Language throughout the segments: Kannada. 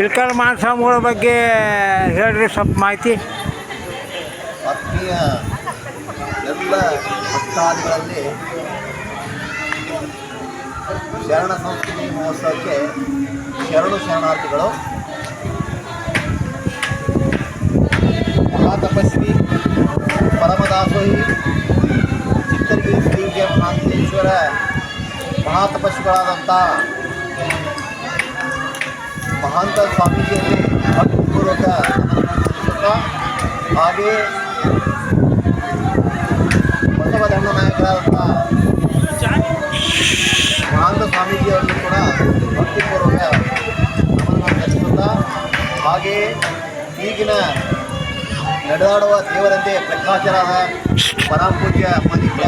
ಇಳ್ಕಲ್ ಮಾನಸ್ವಾಮಿಗಳ ಬಗ್ಗೆ ಹೇಳ್ರಿ ಸ್ವಲ್ಪ ಮಾಹಿತಿ. ಎಲ್ಲ ಭಕ್ತಾದಿಗಳಲ್ಲಿ ಶರಣ ಸಂಸ್ಕೃತಿ ಮಹೋತ್ಸವಕ್ಕೆ ಶರಣು ಶರಣಾರ್ಥಿಗಳು. ಮಹಾತಪಸ್ವಿ ಪರಮದಾಸೋಹಿ, ಚಿತ್ತರಗಿರಿ ಶ್ರೀ ಮಹಾಂತೇಶ್ವರ ಮಹಾತಪಸ್ವಿಗಳಾದಂಥ ಮಹಾಂತ ಸ್ವಾಮೀಜಿಯಲ್ಲಿ ಭಕ್ತಿಪೂರ್ವಕ ನಮನ ಹಾಗೆ ಬಸವ ಧರ್ಮ ನಾಯಕರಾದಂಥ ಮಹಾಂತ ಸ್ವಾಮೀಜಿಯವರನ್ನು ಕೂಡ ಭಕ್ತಿಪೂರ್ವಕ ನಮನವನ್ನು ಸಲ್ಲಿಸುತ್ತಾ ಈಗಿನ ನಡೆದಾಡುವ ದೇವರಂತೆ ಪ್ರಕಾಶರಾದ ಪರಮ ಪೂಜ್ಯ ಮನಿಕ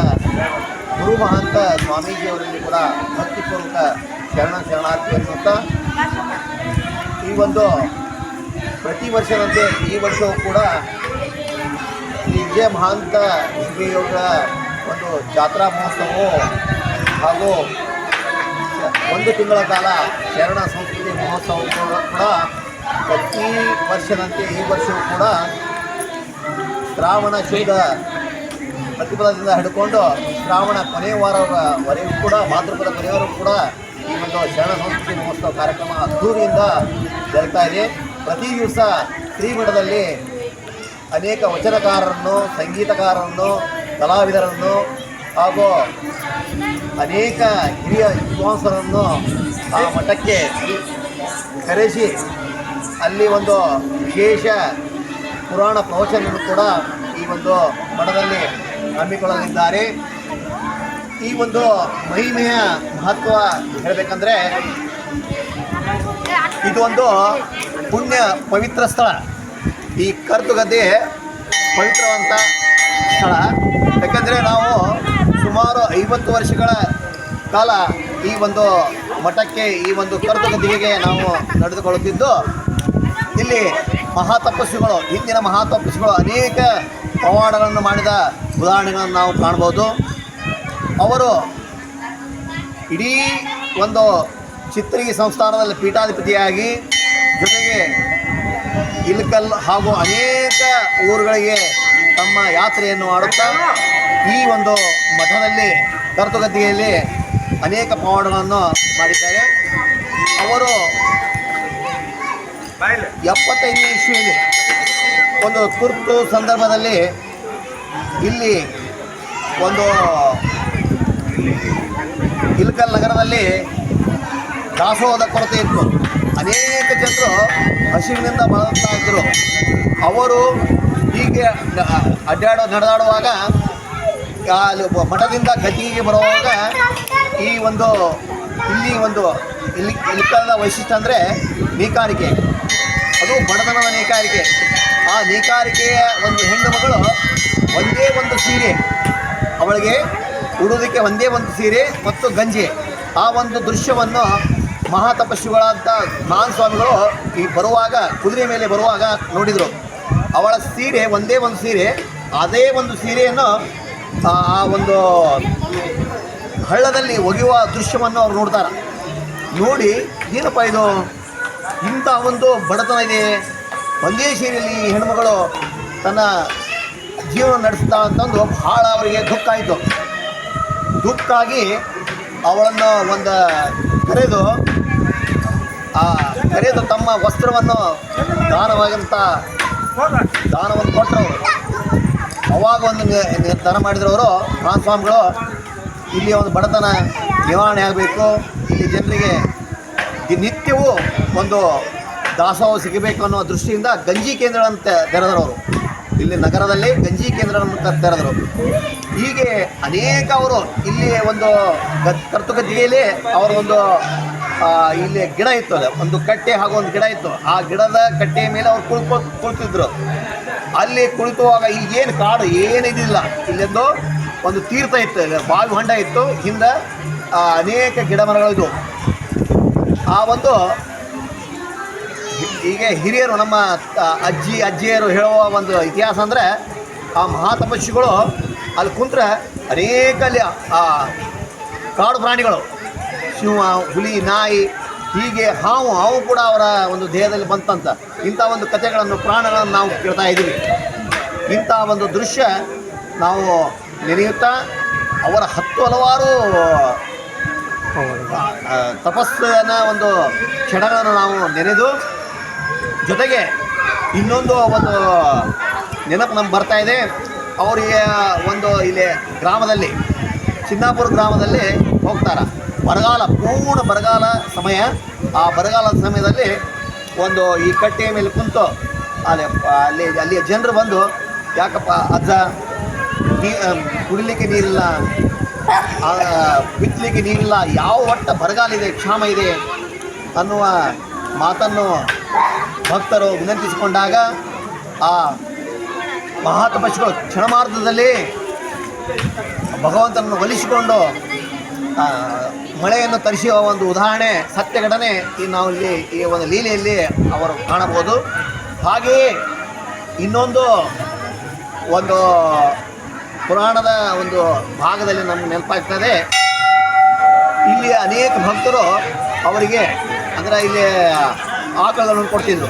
ಗುರು ಮಹಾಂತ ಸ್ವಾಮೀಜಿಯವರಲ್ಲಿ ಕೂಡ ಭಕ್ತಿಪೂರ್ವಕ ಶರಣ ಶರಣಾರ್ಥಿ ಅನ್ನುತ್ತಾ ಒಂದು ಪ್ರತಿ ವರ್ಷದಂತೆ ಈ ವರ್ಷವೂ ಕೂಡ ಶ್ರೀ ವಿಜಯ ಮಹಾಂತ ಶ್ರೀಯೋಗ ಒಂದು ಜಾತ್ರಾ ಮಹೋತ್ಸವವು ಹಾಗೂ ಒಂದು ತಿಂಗಳ ಕಾಲ ಶರಣ ಸಂಸ್ಕೃತಿ ಮಹೋತ್ಸವ ಕೂಡ ಪ್ರತಿ ವರ್ಷದಂತೆ ಈ ವರ್ಷವೂ ಕೂಡ ಶ್ರಾವಣ ಶುದ್ಧ ಪ್ರತಿಫಲದಿಂದ ಹಿಡ್ಕೊಂಡು ಶ್ರಾವಣ ಕೊನೆಯ ವಾರವರೆಗೂ ಕೂಡ ಭಾದ್ರಪದ ಕೊನೆಯವರೆಗೂ ಕೂಡ ಈ ಒಂದು ಶರಣ ಸಂಸ್ಕೃತಿ ಮಹೋತ್ಸವ ಕಾರ್ಯಕ್ರಮ ಅದ್ದೂರಿಯಿಂದ ಜರುಗ್ತಾ ಇದೆ. ಪ್ರತಿ ದಿವಸ ಶ್ರೀಮಠದಲ್ಲಿ ಅನೇಕ ವಚನಕಾರರನ್ನು, ಸಂಗೀತಕಾರರನ್ನು, ಕಲಾವಿದರನ್ನು ಹಾಗೂ ಅನೇಕ ಹಿರಿಯ ವಿದ್ವಾಂಸರನ್ನು ಆ ಮಠಕ್ಕೆ ಕರೆಸಿ, ಅಲ್ಲಿ ಒಂದು ವಿಶೇಷ ಪುರಾಣ ಪ್ರವಚನವನ್ನು ಕೂಡ ಈ ಒಂದು ಮಠದಲ್ಲಿ ಹಮ್ಮಿಕೊಳ್ಳಲಿದ್ದಾರೆ. ಈ ಒಂದು ಮಹಿಮೆಯ ಮಹತ್ವ ಹೇಳಬೇಕಂದ್ರೆ ಇದು ಒಂದು ಪುಣ್ಯ ಪವಿತ್ರ ಸ್ಥಳ. ಈ ಕರ್ತುಗದ್ದೆ ಪವಿತ್ರವಂತ ಸ್ಥಳ. ಯಾಕಂದರೆ ನಾವು ಸುಮಾರು ಐವತ್ತು ವರ್ಷಗಳ ಕಾಲ ಈ ಒಂದು ಮಠಕ್ಕೆ, ಈ ಒಂದು ಕರ್ತುಗದ್ದಿಗೆ ನಾವು ನಡೆದುಕೊಳ್ಳುತ್ತಿದ್ದು. ಇಲ್ಲಿ ಮಹಾತಪಸ್ವಿಗಳು ಹಿಂದಿನ ಮಹಾತಪಸ್ವಿಗಳು ಅನೇಕ ಪವಾಡಗಳನ್ನು ಮಾಡಿದ ಉದಾಹರಣೆಗಳನ್ನು ನಾವು ಕಾಣ್ಬೋದು ಅವರು ಇಡೀ ಒಂದು ಚಿತ್ರಗಿ ಸಂಸ್ಥಾನದಲ್ಲಿ ಪೀಠಾಧಿಪತಿಯಾಗಿ ಜೊತೆಗೆ ಇಲ್ಕಲ್ ಹಾಗೂ ಅನೇಕ ಊರುಗಳಿಗೆ ತಮ್ಮ ಯಾತ್ರೆಯನ್ನು ಮಾಡುತ್ತಾ ಈ ಒಂದು ಮಠದಲ್ಲಿ ಕರ್ತುಗತಿಯಲ್ಲಿ ಅನೇಕ ಪವಾಡಗಳನ್ನು ಮಾಡಿದ್ದಾರೆ. ಅವರು ಎಪ್ಪತ್ತೈದನೇ ಇಸ್ವಿಯಲ್ಲಿ ಒಂದು ತುರ್ತು ಸಂದರ್ಭದಲ್ಲಿ ಇಲ್ಲಿ ಒಂದು ಇಲ್ಕಲ್ ನಗರದಲ್ಲಿ ದಾಸೋಹದ ಕೊರತೆ ಇತ್ತು. ಅನೇಕ ಜನರು ಹಸಿವಿನಿಂದ ಬಳಲ್ತಾ ಇದ್ದರು. ಅವರು ಹೀಗೆ ಅಡ್ಡಾಡೋ, ನಡೆದಾಡುವಾಗ ಅಲ್ಲಿ ಮಠದಿಂದ ಗದ್ದಿಗೆ ಬರುವಾಗ ಈ ಒಂದು, ಇಲ್ಲಿ ಒಂದು, ಇಲ್ಲಿ ಇಲ್ಕಲ್ನ ವೈಶಿಷ್ಟ್ಯ ಅಂದರೆ ನೇಕಾರಿಕೆ. ಅದು ಬಡತನದ ನೇಕಾರಿಕೆ. ಆ ನೇಕಾರಿಕೆಯ ಒಂದು ಹೆಣ್ಣು ಮಗಳು ಒಂದೇ ಒಂದು ಸೀರೆ. ಅವಳಿಗೆ ಉಡೋದಕ್ಕೆ ಒಂದೇ ಒಂದು ಸೀರೆ ಮತ್ತು ಗಂಜಿ. ಆ ಒಂದು ದೃಶ್ಯವನ್ನು ಮಹಾತಪಸ್ವಿಗಳಾದ ಮಹಾನ್ ಸ್ವಾಮಿಗಳು ಈ ಬರುವಾಗ, ಕುದುರೆ ಮೇಲೆ ಬರುವಾಗ ನೋಡಿದರು. ಅವಳ ಸೀರೆ ಒಂದೇ ಒಂದು ಸೀರೆ, ಅದೇ ಒಂದು ಸೀರೆಯನ್ನು, ಆ ಒಂದು ಹಳ್ಳದಲ್ಲಿ ಒಗೆಯುವ ದೃಶ್ಯವನ್ನು ಅವ್ರು ನೋಡ್ತಾರೆ. ನೋಡಿ, ಏನಪ್ಪ ಇದು? ಇಂಥ ಒಂದು ಬಡತನ ಇದೆ. ಒಂದೇ ಸೀರೆಯಲ್ಲಿ ಹೆಣ್ಮಗಳು ತನ್ನ ಜೀವನ ನಡೆಸ್ತಾ ಅಂತಂದು ಭಾಳ ಅವರಿಗೆ ದುಃಖ ಆಯಿತು. ದುಃಖ ಆಗಿ ಅವಳನ್ನು ಒಂದು ಕರೆದು, ಆ ಕರೆದು ತಮ್ಮ ವಸ್ತ್ರವನ್ನು ದಾನವಾಗಿಂತ ದಾನವನ್ನು ಕೊಟ್ಟರು. ಅವಾಗ ಒಂದು ನಿರ್ಧಾರ ಮಾಡಿದ್ರು ಅವರು ಮಹಾಸ್ವಾಮಿಗಳು ಇಲ್ಲಿ ಒಂದು ಬಡತನ ನಿವಾರಣೆ ಆಗಬೇಕು. ಇಲ್ಲಿ ಜನರಿಗೆ ನಿತ್ಯವೂ ಒಂದು ದಾಸೋಹ ಸಿಗಬೇಕು ಅನ್ನೋ ದೃಷ್ಟಿಯಿಂದ ಗಂಜಿ ಕೇಂದ್ರಗಳಂತೆ ಅವರು. ಇಲ್ಲಿ ನಗರದಲ್ಲಿ ಗಂಜಿ ಕೇಂದ್ರವನ್ನು ತೆರೆದರು ಹೀಗೆ ಅನೇಕ ಅವರು ಇಲ್ಲಿ ಒಂದು ಗದ್ ಕರ್ತುಗದ್ದಿಗೆಯಲ್ಲಿ ಅವರ ಒಂದು ಇಲ್ಲಿ ಗಿಡ ಇತ್ತು ಅದು. ಒಂದು ಕಟ್ಟೆ ಹಾಗೂ ಒಂದು ಗಿಡ ಇತ್ತು. ಆ ಗಿಡದ ಕಟ್ಟೆಯ ಮೇಲೆ ಅವ್ರು ಕುಳಿತು ಕುಳಿತಿದ್ರು. ಅಲ್ಲಿ ಕುಳಿತುವಾಗ ಏನು ಕಾಡು ಏನಿದಿಲ್ಲ ಇಲ್ಲೊಂದು ಒಂದು ತೀರ್ಥ ಇತ್ತು. ಬಾವಿ ಹೊಂಡ ಇತ್ತು. ಹಿಂದೆ ಅನೇಕ ಗಿಡ ಮರಗಳಿದ್ವು ಆ ಒಂದು ಹೀಗೆ ಹಿರಿಯರು, ನಮ್ಮ ಅಜ್ಜಿ, ಅಜ್ಜಿಯರು ಹೇಳುವ ಒಂದು ಇತಿಹಾಸ ಅಂದರೆ ಆ ಮಹಾತಪಸ್ವಿಗಳು ಅಲ್ಲಿ ಕುಂತ್ರೆ ಅನೇಕ ಅಲ್ಲಿ, ಆ, ಕಾಡು ಪ್ರಾಣಿಗಳು, ಸಿಂಹ, ಹುಲಿ, ನಾಯಿ, ಹೀಗೆ ಹಾವು ಹಾವು ಕೂಡ ಅವರ ಒಂದು ದೇಹದಲ್ಲಿ ಬಂತಂತ. ಇಂಥ ಒಂದು ಕಥೆಗಳನ್ನು, ಪ್ರಾಣಗಳನ್ನು ನಾವು ಕೇಳ್ತಾ ಇದ್ದೀವಿ. ಇಂಥ ಒಂದು ದೃಶ್ಯ ನಾವು ನೆನೆಯುತ್ತಾ ಅವರ ಹತ್ತು ಹಲವಾರು ತಪಸ್ಸನ್ನು ಒಂದು ಕ್ಷಣಗಳನ್ನು ನಾವು ನೆನೆದು ಜೊತೆಗೆ ಇನ್ನೊಂದು ಒಂದು ನೆನಪು ನಮ್ಗೆ ಬರ್ತಾ ಇದೆ. ಅವರಿಗೆ ಒಂದು ಇಲ್ಲಿ ಗ್ರಾಮದಲ್ಲಿ, ಚಿನ್ನಾಪುರ ಗ್ರಾಮದಲ್ಲಿ ಹೋಗ್ತಾರೆ. ಬರಗಾಲ, ಪೂರ್ಣ ಬರಗಾಲ ಸಮಯ. ಆ ಬರಗಾಲದ ಸಮಯದಲ್ಲಿ ಒಂದು ಈ ಕಟ್ಟೆಯ ಮೇಲೆ ಕುಂತು ಅಲ್ಲಿ ಅಲ್ಲಿ, ಅಲ್ಲಿಯ ಜನರು ಬಂದು, ಯಾಕಪ್ಪ ಅಜ್ಜ, ನೀ ಕುಡಿಲಿಕ್ಕೆ ನೀರಿಲ್ಲ. ಬಿತ್ತಲಿಕ್ಕೆ ನೀರಿಲ್ಲ. ಯಾವ ಒಟ್ಟ ಬರಗಾಲ ಇದೆ, ಕ್ಷಾಮ ಇದೆ ಅನ್ನುವ ಮಾತನ್ನು ಭಕ್ತರು ವಿನಂತಿಸಿಕೊಂಡಾಗ ಆ ಮಹಾತಪಸ್ಸುಗಳು ಕ್ಷಣಮಾರ್ಧದಲ್ಲಿ ಭಗವಂತನನ್ನು ಒಲಿಸಿಕೊಂಡು ಮಳೆಯನ್ನು ತರಿಸುವ ಒಂದು ಉದಾಹರಣೆ ಸತ್ಯ ಘಟನೆ ಈ ನಾವು ಇಲ್ಲಿ ಈ ಒಂದು ಲೀಲೆಯಲ್ಲಿ ಅವರು ಕಾಣಬಹುದು. ಹಾಗೆಯೇ ಇನ್ನೊಂದು ಒಂದು ಪುರಾಣದ ಒಂದು ಭಾಗದಲ್ಲಿ ನಮ್ಗೆ ನೆನಪಾಗ್ತದೆ. ಇಲ್ಲಿ ಅನೇಕ ಭಕ್ತರು ಅವರಿಗೆ, ಅಂದರೆ ಇಲ್ಲಿ ಆಕಳಗಳನ್ನು ಕೊಡ್ತಿದ್ರು.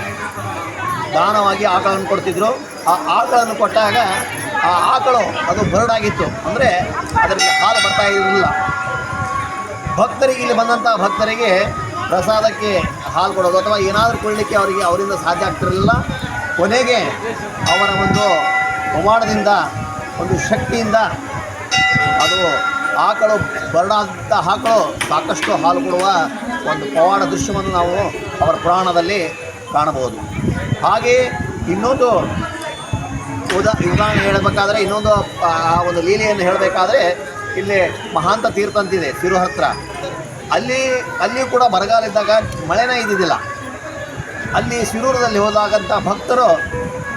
ದಾನವಾಗಿ ಆಕಳನ್ನು ಕೊಡ್ತಿದ್ರು. ಆ ಆಕಳನ್ನು ಕೊಟ್ಟಾಗ ಆ ಆಕಳು ಅದು ಬರಡಾಗಿತ್ತು ಅಂದರೆ ಅದರಿಂದ ಹಾಲು ಬರ್ತಾ ಇರಲಿಲ್ಲ. ಭಕ್ತರಿಗೆ ಇಲ್ಲಿ ಬಂದಂಥ ಭಕ್ತರಿಗೆ ಪ್ರಸಾದಕ್ಕೆ ಹಾಲು ಕೊಡೋದು ಅಥವಾ ಏನಾದರೂ ಕೊಡಲಿಕ್ಕೆ ಅವರಿಗೆ ಅವರಿಂದ ಸಾಧ್ಯ ಆಗ್ತಿರಲಿಲ್ಲ. ಕೊನೆಗೆ ಅವರ ಒಂದು ಪ್ರಮಾಣದಿಂದ ಒಂದು ಶಕ್ತಿಯಿಂದ ಅದು ಆಕಳು ಬರಡಾದಂಥ ಆಕಳು ಸಾಕಷ್ಟು ಹಾಲು ಕೊಡುವ ಒಂದು ಪವಾಡ ದೃಶ್ಯವನ್ನು ನಾವು ಅವರ ಪುರಾಣದಲ್ಲಿ ಕಾಣಬಹುದು. ಹಾಗೆಯೇ ಇನ್ನೊಂದು ಉದಾ, ಉದಾಹರಣೆ ಹೇಳಬೇಕಾದ್ರೆ ಇನ್ನೊಂದು, ಆ ಒಂದು ಲೀಲೆಯನ್ನು ಹೇಳಬೇಕಾದ್ರೆ ಇಲ್ಲಿ ಮಹಾಂತ ತೀರ್ಥ ಅಂತಿದೆ, ಸಿರು ಹತ್ರ. ಅಲ್ಲಿ ಅಲ್ಲಿ ಕೂಡ ಬರಗಾಲ ಇದ್ದಾಗ ಮಳೆನೇ ಇದ್ದಿದ್ದಿಲ್ಲ. ಅಲ್ಲಿ ಶಿರೂರದಲ್ಲಿ ಹೋದಾಗಂಥ ಭಕ್ತರು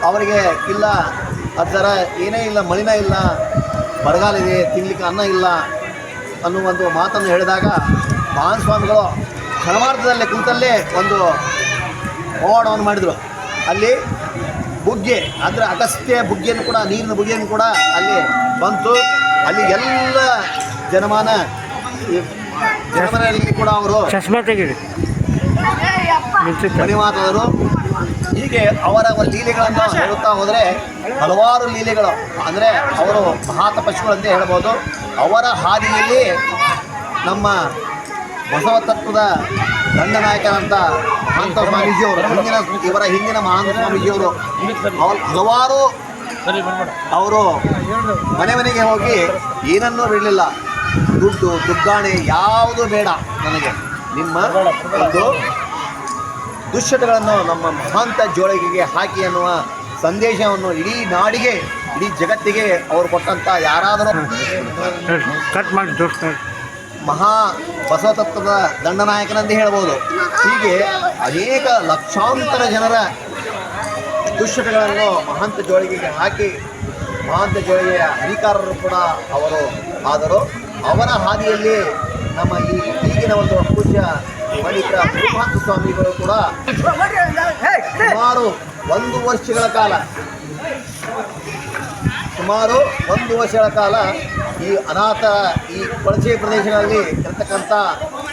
ಅವರಿಗೆ, ಇಲ್ಲ ಅದರ ಏನೇ ಇಲ್ಲ ಮಳಿನೇ ಇಲ್ಲ ಬರಗಾಲ ಇದೆ ತಿನ್ಲಿಕ್ಕೆ ಅನ್ನ ಇಲ್ಲ ಅನ್ನುವಂಥ ಮಾತನ್ನು ಹೇಳಿದಾಗ ಮಹಾನ್ ಸ್ವಾಮಿಗಳು ಕ್ಷಣಮಾರ್ಥದಲ್ಲಿ ಕುಂತಲ್ಲೇ ಒಂದು ಪವಾಡವನ್ನು ಮಾಡಿದರು. ಅಲ್ಲಿ ಬುಗ್ಗೆ ಅಂದರೆ ಅಗಸ್ತ್ಯ ಬುಗ್ಗೆಯನ್ನು ಕೂಡ ನೀರಿನ ಬುಗ್ಗೆಯನ್ನು ಕೂಡ ಅಲ್ಲಿ ಬಂತು. ಅಲ್ಲಿ ಎಲ್ಲ ಜನಮಾನ ಜನಮಾನ ಜನಮನೆಯಲ್ಲಿ ಕೂಡ ಅವರು ಚಸ್ಮಾ ಮಾತಾದರು ಹೀಗೆ ಅವರ ಲೀಲೆಗಳನ್ನು ಹೇಳುತ್ತಾ ಹೋದರೆ ಹಲವಾರು ಲೀಲೆಗಳು. ಅಂದರೆ ಅವರು ಮಹಾತಪಸ್ಸುಗಳು ಅಂತ ಹೇಳ್ಬೋದು. ಅವರ ಹಾದಿಯಲ್ಲಿ ನಮ್ಮ ಬಸವ ತತ್ವದ ದಂಡನಾಯಕರಂತ ಮಹಾಂತ ಸ್ವಾಮೀಜಿಯವರು, ಹಿಂದಿನ ಇವರ ಹಿಂದಿನ ಮಹಾಂತ ಸ್ವಾಮೀಜಿಯವರು ಹಲವಾರು ಅವರು ಮನೆ ಮನೆಗೆ ಹೋಗಿ ಏನನ್ನೂ ಬಿಡಲಿಲ್ಲ. ದುಡ್ಡು, ದುಗ್ಗಾಣೆ ಯಾವುದು ಬೇಡ ನನಗೆ. ನಿಮ್ಮ ಒಂದು ದುಶ್ಚಟಗಳನ್ನು ನಮ್ಮ ಮಹಾಂತ ಜೋಳಿಗೆಗೆ ಹಾಕಿ ಅನ್ನುವ ಸಂದೇಶವನ್ನು ಇಡೀ ನಾಡಿಗೆ ಇಡೀ ಜಗತ್ತಿಗೆ ಅವರು ಕೊಟ್ಟಂಥ ಯಾರಾದರೂ ಮಹಾ ಬಸವತತ್ವದ ದಂಡನಾಯಕನಂದು ಹೇಳ್ಬೋದು. ಹೀಗೆ ಅನೇಕ ಲಕ್ಷಾಂತರ ಜನರ ದುಶ್ಚಟಗಳನ್ನು ಮಹಾಂತ ಜೋಳಿಗೆಗೆ ಹಾಕಿ ಮಹಾಂತ ಜೋಳಿಗೆಯ ಅಧಿಕಾರರು ಕೂಡ ಅವರು. ಆದರು ಅವರ ಹಾದಿಯಲ್ಲಿ ನಮ್ಮ ಈ ಈಗಿನ ಒಂದು ಪೂಜ್ಯ ಮಣಿಕರ ಗುರುಮಹಾಂತ ಸ್ವಾಮಿಗಳು ಕೂಡ ಸುಮಾರು ಒಂದು ವರ್ಷಗಳ ಕಾಲ, ಸುಮಾರು ಒಂದು ವರ್ಷಗಳ ಕಾಲ ಈ ಅನಾಥ ಈ ಕೊಳಚೆ ಪ್ರದೇಶಗಳಲ್ಲಿ ಇರತಕ್ಕಂಥ